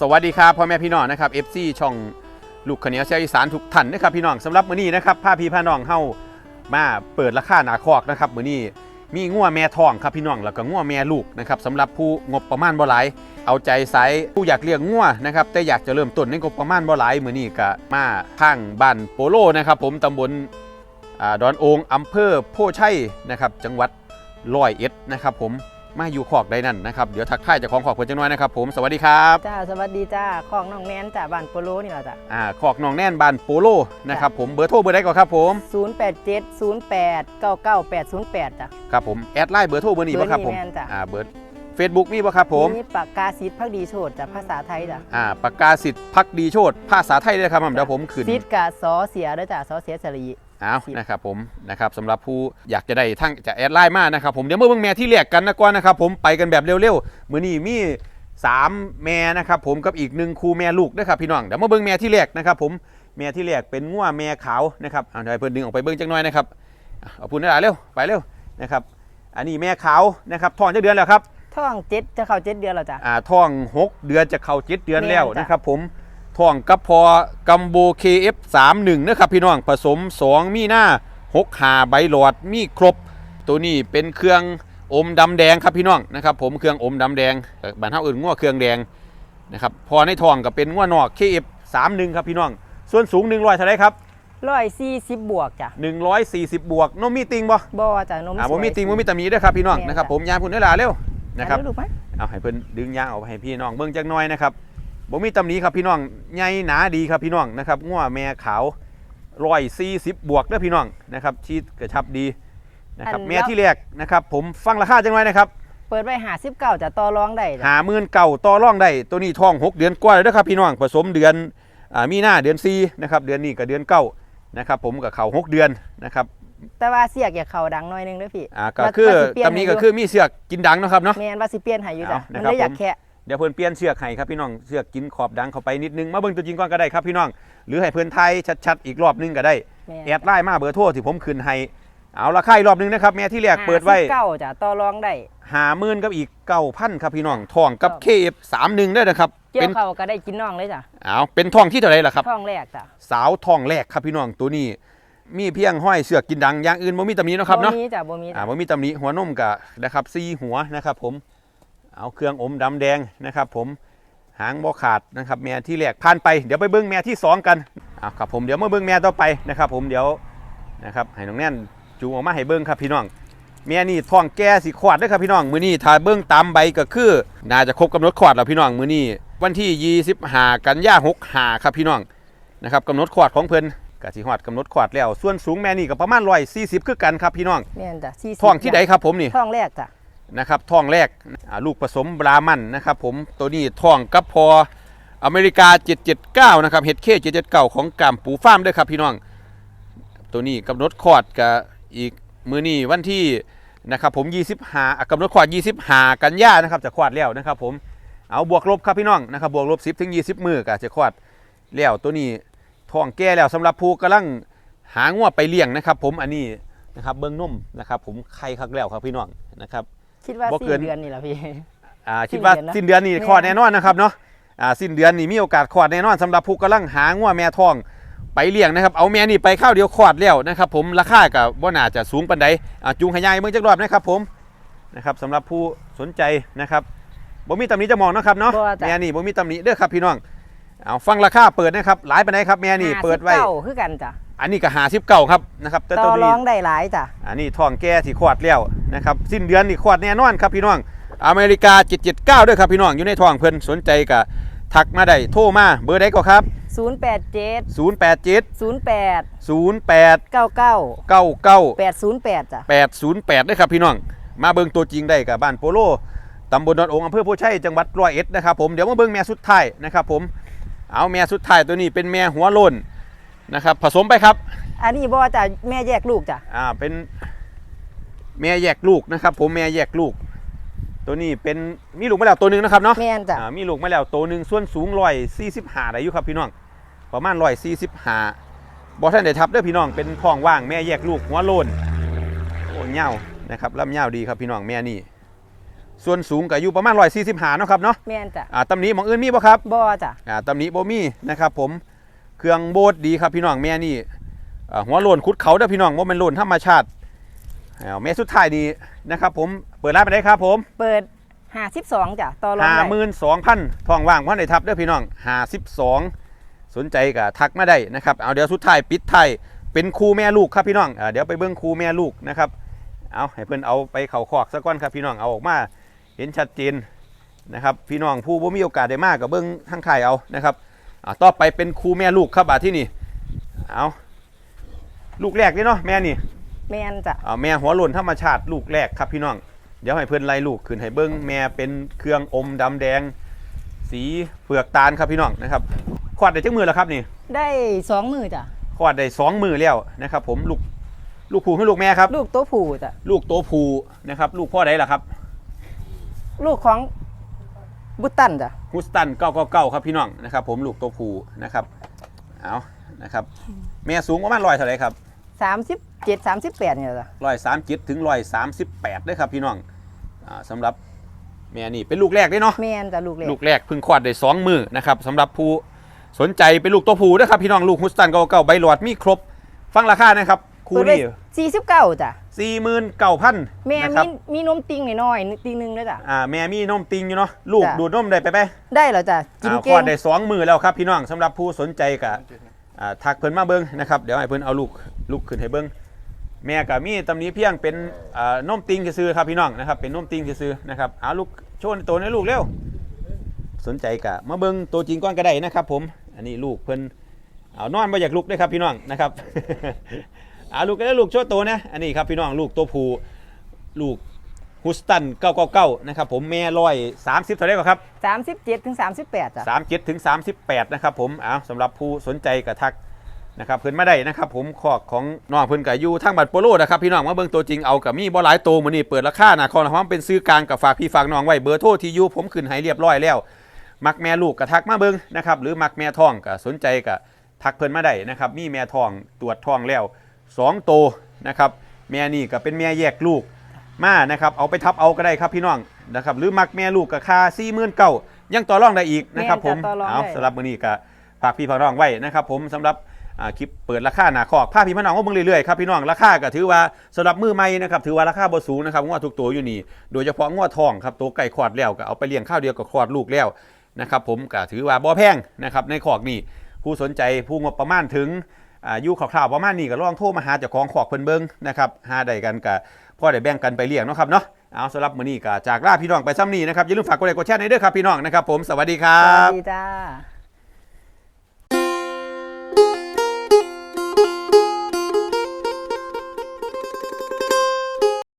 สวัสดีครับพ่อแม่พี่น้องนะครับ FC ช่องลูกขเนียวเชียอีสานทุกท่านนะครับพี่น้องสำหรับมื้อนี้นะครับพาพี่พาน้องเฮามาเปิดราคาหนาคอกนะครับมื้อนี้มีงัวแม่ทองครับพี่น้องแล้วก็งัวแม่ลูกนะครับสำหรับผู้งบประมาณบ่หลายเอาใจใส่ผู้อยากเลี้ยงงัวนะครับแต่อยากจะเริ่มต้นในงบประมาณบ่หลายมื้อนี้ก็มาทางบ้านโปโลนะครับผมตำบลดอนโองอำเภอโพชัยนะครับจังหวัดร้อยเอ็ดนะครับผม มาอยู่ขอกใดนั่นนะครับเดี๋ยวทักทายเจ้าของขอกเพิ่นจังน้อยนะครับผมสวัสดีครับจ้าสวัสดีจ้าของน้องแนนจ้าบ้านโปโลนี่แหละจ้าอ่าขอกหนองแน่นบานโปโลนะครับผมเบอร์โทรเบอร์ใดก่อนครับผม0 8 7 0 8 9 9 8 0 8จ้ะ ครับผมแอดไลน์เบอร์โทรเบอร์นี้ป่ะครับผมเบอร์นี้แม่นจ้ะ อ่าเบอร์เฟซบุ๊กมีป่ะครับผมมีปากกาซิดพักดีโชดจ้ะภาษาไทยจ้ะอ่าปากกาสิทธิ์พักดีโชตภาษาไทยด้วยครับผมเดี๋ยวผมขึ้น ซิดกะซอเสียด้วยจ้ะซอเสียสรี เอานะครับผมนะครับสำหรับผู้อยากจะได้ทั้งจะแอดไลน์มานะครับผมเดี๋ยวเมื่อเบิ่งแม่ที่แรกกันนะก่อนนะครับผมไปกันแบบเร็วๆมื้อนี้มีสามแม่นะครับผมกับอีกหนึ่งครูแม่ลูกนะครับพี่น้องเดี๋ยวมาเบิ่งแม่ที่แรกนะครับผมแม่ที่แรกเป็นงัวแม่ขาวนะครับเอาเดี๋ยวให้เพิ่นดึงออกไปเบิ่งจังหน่อยนะครับอะเอาพูดได้หลายเร็วไปเร็วนะครับอันนี้แม่ขาวนะครับท้องจะเดือนแล้วครับท้องเจ็ดจะเข้าเจ็ดเดือนแล้วจ้ะอ่าท้อง6เดือนจะเข้า7เดือนแล้วแม่นจ้ะนะครับผม ท้องกับพอกัมโบ KF31 นะครับพี่น้องผสม 2 มีหน้า6หาใบหลอดมีครบ ตัวนี้เป็นเครื่องอมดำแดงครับพี่น้องนะครับผมเครื่องอมดำแดงเอ่อบ้านเฮาอื่นง้วเครื่องแดงนะครับพอในท้องก็เป็นง้วนอก KF31 ครับพี่น้อง ส่วนสูง100เท่าไหรครับร้อยสี่สิบบวกจ้ะ140บวกนมมีติงบ่บ่จ้ะนมอ่าสบ่วยมีติงบ่มีตำหนิเด้อครับพี่น้องแม่นนะครับจ้ะผมยามพุ่นเด้อหลาเร็วนะครับอัลูกไหมเอาให้เพิ่นดึงยางออกให้พี่น้องเบิ่งจักหน่อยนะครับ บ่มีตำหนิครับพี่น้องใหญ่หนาดีครับพี่น้องนะครับงัวแม่ขาว140บวกเด้อพี่น้องนะครับชีดกระชับดีนะครับแม่ที่แรกนะครับผมฟังราคาจังหน่อยนะครับเปิดไว้หาสิบเก้าจ้ะต่อรองได้จ้ะหาหมื่นเก่าต่อรองได้ตัวนี้ท้อง6เดือนกว่าแล้วเด้อครับพี่น้องผสมเดือนอ่ามีหน้าเดือน4นะครับเดือนนี้กับเดือนเก้านะครับผมกับเขา6เดือนนะครับแต่ว่าเสียกอย่าเข่าดังหน่อยหนึงเด้อพี่อ่าก็ว่าคือว่าสิเปลี่ยนตำหนี้ให้ก็อยู่คือมีเสือกกินดังเนาะครับเนาะ แม่นว่าสิเปลี่ยนให้อยู่จ้ะเอามันะนครับเลยอยากผม แค่ เดี๋ยวเพิ่นเปลี่ยนเชือกให้ครับพี่น้องเชือกกินขอบดังเข้าไปนิดนึงมาเบิ่งตัวจริงก่อนก็ได้ครับพี่น้อง หรือให้เพิ่นไทยชัดๆอีกรอบนึงก็ได้แม่นแอดไลน์มาเบอร์โทรที่ผมขึ้นให้เอาราคาอีกรอบนึงนะครับแม่ที่แรกเปิดไว้เก้าจ้ะต่อรองได้หาหมื่นกับอีกเก้าพันครับพี่น้องทองกับครับ KF 3 1ได้นะครับเกี่ยเป็วนเขาก็ได้กินน่องเลยจ้ะเอาเป็นทองที่เท่าไหร่ล่ะครับท้องแรกจ้ะสาวทองแรกครับพี่น้องตัวนี้ มีเพียงห้อยเสือกกินดังอย่างอื่นบ่มีตำหนิเนาะครับเนาะบ่มีจ้ะบ่มีอ่าจ้ะบ่มีตำหนิหัวนมกะนะครับซีหัวนะครับผม เอาเครื่องอมดำแดงนะครับ ผมหางบ่ขาดนะครับแม่ที่แรกผ่านไปเดี๋ยวไปเบิ้งแม่ที่สองกันเอาครับผมเดี๋ยวมาเบิ้งแม่ต่อไปนะครับ ผมเดี๋ยวนะครับให้น้องแน่นจูงออกมาให้เบิ้งครับพี่น้องแม่นี่ท้องแก่สิขวดเด้อครับพี่น้องมื้อนี้ถ้าเบิ้งตามใบก็คือน่าจะครบกำหนดขวดแล้วพี่น้องมื้อนี้วันที่25กันยา65ครับพี่น้องนะครับกำหนดขวดของเพิ่นก็สิฮอดกำหนดขวดแล้วส่วนสูงแม่นี่ก็ประมาณ140คือกันครับพี่น้องแม่นจ้ะ40ท้องที่ใดครับผมนี่ท้องแรกจ้ะ นะครับท้องแรกลูกผสมบรามันนะครับผมตัวนี้ท้องกับพออเมริกา 779 นะครับเฮดเค779 ของกามปูฟาร์มด้วยครับพี่น้อง ตัวนี้กำหนดคลอดกับอีกมือนี้วันที่นะครับผม 25กำหนดคลอด25 กันยานะครับจะคลอดแล้วนะครับผมเอาบวกลบครับพี่น้องนะครับบวกลบ 10 ถึง 20 มือก็จะคลอดแล้วตัวนี้ท้องแก่แล้วสำหรับผู้กำลังหางวไปเลี้ยงนะครับ ผมอันนี้นะครับเบิ้งนุ่มนะครับ ผมไข่คักแล้วครับพี่น้องนะครับ คิดว่าบ่สี่เกินเดือนนี่แหละพี่ อ่าคิดว่าสิ้สิ้นนเดืเดืออนนนะนี่แม่คลอดแน่นอนนะครับเนาะอ่าสิ้นเดือนนี่มีโอกาสคลอดแน่นอนสำหรับผู้กำลังหางัวแม่ทองไปเลี้ยงนะครับเอาแม่นี่ไปข้าวเดียวคลอดแล้วนะครับผมราคากับบ่น่าจะสูงปานใดอ่าจูงขยายเมืองจักรอบนะครับผมนะครับสำหรับผู้สนใจนะครับบ่มีตำหนิจะมองนะครับเนาะบ่จ้ะ แม่นี่บ่มีตำหนิเด้อครับพี่น้อง เอาฟังราคาเปิดนะครับหลายปานใดครับแม่นี่เปิดไว้59คือกันจ้ะอันนี้ก็59ครับนะครับแต่ต่ตัวอรนี้องได้หลายจ้ะอันนี้ท้องแก่ที่ขวดแล้วนะครับสิ้นเดือนนี่ขวดแน่นอนครับพี่น้องอเมริกา 779 ด้วยครับพี่น้องอยู่ในท้องเพิ่นสนใจก็ทักมาได้โทรมาเบอร์ใดก็ครับ 087 087 08 08 99 99 808จ้ะ808ด้วยครับพี่น้อง มาเบิ่งตัวจริงได้กับบ้านโปโลตำบลดอนองค์อำเภอโพชัยจังหวัดร้อยเอ็ดนะครับผมเดี๋ยวมาเบิ่งแม่สุดท้ายนะครับผม เอาแม่สุดท้ายตัวนี้เป็นแม่หัวโลนนะครับ ผสมไปครับ อันนี้บ่จ้ะแม่แยกลูกจ้ะอ่าเป็นแม่แยกลูกนะครับ ผมแม่แยกลูก ตัวนี้เป็นมีลูกมาแล้วตัวหนึ่งนะครับเนาะแม่นจ้ะอ่ามีลูกมาแล้วตัวหนึ่งส่วนสูงร้อยสี่สิบห้าได้อยู่ครับพี่น้องประมาณร้อยสี่สิบห้าบอท่านได้ทับเด้อพี่น้องเป็นท้องว่างแม่แยกลูกหัวโลนโอ้เง่านะครับลำเง่าดีครับพี่น้องแม่นี่ ส่วนสูงก็อยู่ประมาณ145เนาะครับเนาะแม่นจ้ะอ่าตำหนิหมองอื่นมีบ่ครับบ่จ้ะอ่าตำหนิบ่มีนะครับผมเครื่องโบดดีครับพี่น้องแม่นี่อ่าหัวโลนคุดเขาเด้อพี่น้องว่ามันโลนธรรมชาติเอาแม่สุดท้ายดีนะครับผมเปิดร้านไปได้ครับผมเปิด52จ้ะต่อรองห้าได้หมื่นสองพันทองว่างพันในทับเด้อพี่น้องห้าสิบสองสนใจก็ทักมาได้นะครับเอาเดี๋ยวสุดท้ายปิดไทายเป็นครูแม่ลูกครับพี่น้องอ่าเดี๋ยวไปเบิ้งครูแม่ลูกนะครับเอาให้เพิ่นเอาไปเข่าคอกสักก้อนครับพี่น้องเอาออกมา เห็นชัดเจนนะครับพี่น้องผู้บ่มีโอกาสได้มากกับเบิ้งทางไทายเอานะครับอ่าต่อไปเป็นครูแม่ลูกครับบาดที่นี่เอาลูกแรกนี่เนาะแม่นี่แม่นจ้ะอ่าแม่หัวหล่นธรรมชาติลูกแรกครับพี่น้อง เดี๋ยวให้เพื่อนไล่ลูกขึ้นให้เบิ้งแม่เป็นเครื่องอมดำแดง สีเผือกตาลครับพี่น้องนะครับควาดได้จักมือแล้วครับนี่ ได้สองมือจ้ะควาดได้สองมือแล้วนะครับผมลูกลูกผูให้ลูกแม่ครับ ลูกตัวผู้จ้ะลูกโตผูนะครับ ลูกพ่อใดล่ะครับ ลูกของบุตตันจ้ะฮุสตัน999ครับพี่น้องนะครับผมลูกโตผูนะครับเอานะครับแม่สูงประมาณร้อยเท่าไหร่ครับ37 38เนี่ยจ้ะร้อยสามจิตถึงร้อยสามสิบแปดด้วยครับพี่น้องอ่าสำหรับแม่นี่เป็นลูกแรกเด้เนาะ แม่นจ้ะลูกเล็กลูกแรกเพึ่งคลอดได้สองมือนะครับสำหรับผู้สนใจเป็นลูกตัวผู้นะครับพี่น้องลูกฮุสตันเก่าๆใบหลอดมีครบ ฟังราคานะครับ คู่เปิดไว้นี้49จ้ะสี่หมื่นเก้าพันแม่นะคมีรับมีนมติงน้อยๆติงหนึงด้วยจ้ะ อ่าแม่มีนมติงอยู่เนาะลูกจ้ะ ดูดนมได้ไปไหมได้แล้วจ้ะกินอ่าคเก่ลองดได้สองมือแล้วครับพี่น้องสำหรับผู้สนใจกับอ่าทักเพิ่นมาเบิ้งนะครับเดี๋ยวให้เพิ่นเอาลูกลูกขึ้นให้เบิ้งแม่กับมีตำหนี้เพียงเป็นอ่านมติงซื่อๆครับพี่น้องนะครับเป็นนมติงซื่อๆนะครับเอาลูกโชว์ตัวให้ลูกเร็วสนใจกะมาเบิ่งตัวจริงก่อนก็ได้นะครับ ผมอันนี้ลูกเพิ่นเอานอนมาอยากลุกได้ครับพี่น้องนะครับเอาลูกก็ได้ลูกโชว์ตัวนะอันนี้ครับพี่น้องลูกตัวผู้ลูกฮุสตัน999นะครับผมแม่ร้อยสามสิบเท่าไหร่ก็ครับ 37ถึง38จ้ะสามเจ็ดถึงสามสิบแปดนะครับผมเอาสำหรับผู้สนใจกระทักนะครับเพิ่นมาได้นะครับผมขอกของน้องเพิ่นกับยูทางบัตรโปโลนะครับพี่น้องมาเบิ่งตัวจริงเอากับมีบ่หลายตัวมื้อนี้เปิดราคานะคอนะครับเป็นซื้อกลางกับฝากพี่ฝากน้องไว้เบอร์โทรที่อยูผมขึ้นให้เรียบร้อยแล้ว มักแม่ลูกกระทักมาเบิ่งนะครับหรือมักแม่ท้องก็สนใจก็ทักเพิ่นมาได้นะครับมีแม่ท้องตรวจท้องแล้ว สองโตวนะครับแม่นี่ก็เป็นแม่แยกลูกมานะครับเอาไปทับเอาก็ได้ครับพี่น้องนะครับหรือมักแม่ลูกกับค่า49,000ยังต่อรองได้อีกนะครับผมแม่นจ้ะต่อรองเอาได้สำหรับมื้อนี้ก็ฝากพี่ฝากน้องไว้นะครับผมสำหรับอ่าคลิปเปิดราคาหนาคอกผ้าพี่พี่น้องก็เบิ่งเรื่อยๆครับพี่น้องราคาก็ถือว่าสำหรับมือใหม่นะครับถือว่าราคาบ่สูงนะครับงวดทุกตัวอยู่นี่โดยเฉพาะงวดทองครับตัวไก่คลอดแล้วก็เอาไปเลี้ยงข้าวเดียวกับคลอดลูกแล้วนะครับผมก็ถือว่าบ่แพงนะครับในคอกนี่ผู้สนใจผู้งบประมาณถึง อายุคร่าวๆประมาณนี้ก็ลองโทรมาหาเจ้าของขอกเพิ่นเบิ่งนะครับหาได้กันกับพ่อได้แบ่งกันไปเลี้ยงเนาะครับเนาะเอาสำหรับมื้อนี้ก็จากลาพี่น้องไปซ้ำนี้นะครับอย่าลืมฝากกดไลค์กดแชร์ให้ด้วยครับพี่น้องนะครับผมสวัสดีครัสวับสดีจ้า